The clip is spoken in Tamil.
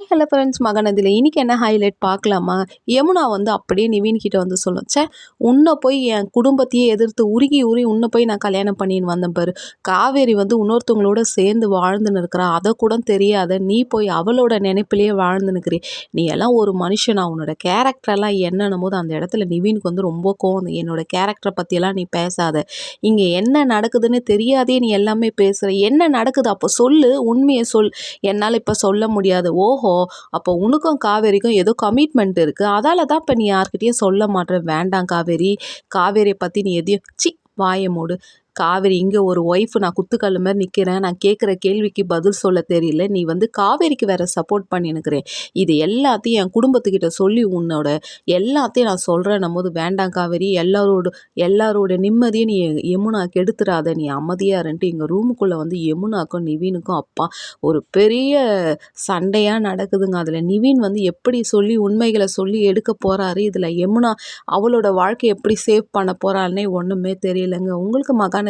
ஹலோ ஃப்ரெண்ட்ஸ் மகனதில் இன்னைக்கு என்ன ஹைலைட் பார்க்கலாமா? யமுனா வந்து அப்படியே நிவீன் கிட்ட வந்து சொல்லும் ச்சே உன்னை போய் என் குடும்பத்தையே எதிர்த்து உருகி உருகி உன்னை போய் நான் கல்யாணம் பண்ணின்னு வந்தேன் பாரு. காவேரி வந்து இன்னொருத்தவங்களோட சேர்ந்து வாழ்ந்துன்னு இருக்கிறா. அதை கூட தெரியாத நீ போய் அவளோட நினைப்பிலேயே வாழ்ந்து நிற்கிறீ நீ எல்லாம் ஒரு மனுஷனா? உன்னோட கேரக்டரெல்லாம் என்னன்னும் போது அந்த இடத்துல நிவினுக்கு வந்து ரொம்ப கோவம். என்னோட கேரக்டரை பற்றியெல்லாம் நீ பேசாத. இங்கே என்ன நடக்குதுன்னு தெரியாதே நீ எல்லாமே பேசுகிற என்ன நடக்குது? அப்போ சொல்லு உண்மையை சொல். என்னால் இப்போ சொல்ல முடியாது. ஓஹோ அப்போ உனக்கும் காவேரிக்கும் ஏதோ கமிட்மெண்ட் இருக்குது அதால தான் இப்போ நீ யார்கிட்டயும் சொல்ல மாட்டேன் வேண்டாம் காவேரி. காவேரியை பற்றி நீ எதையும் சி வாயமோடு மூடு. காவேரி இங்கே ஒரு ஒய்ஃப் நான் குத்துக்கல் மாதிரி நிற்கிறேன் நான் கேட்குற கேள்விக்கு பதில் சொல்ல தெரியல. நீ வந்து காவேரிக்கு வேற சப்போர்ட் பண்ணினுக்கிறேன். இது எல்லாத்தையும் என் குடும்பத்துக்கிட்ட சொல்லி உன்னோட எல்லாத்தையும் நான் சொல்கிறேன் போது வேண்டாம் காவேரி எல்லாரோட எல்லாரோட நிம்மதியை நீ யமுனா கெடுத்துறாத நீ அமைதியாக இருந்துட்டு எங்கள் ரூமுக்குள்ளே வந்து யமுனாக்கும் நிவீனுக்கும் அப்பா ஒரு பெரிய சண்டையாக நடக்குதுங்க. அதில் நிவீன் வந்து எப்படி சொல்லி உண்மைகளை சொல்லி எடுக்க போகிறாரு இதில் யமுனா அவளோட வாழ்க்கையை எப்படி சேவ் பண்ண போகிறாள்னே ஒன்றுமே தெரியலைங்க. உங்களுக்கு மகான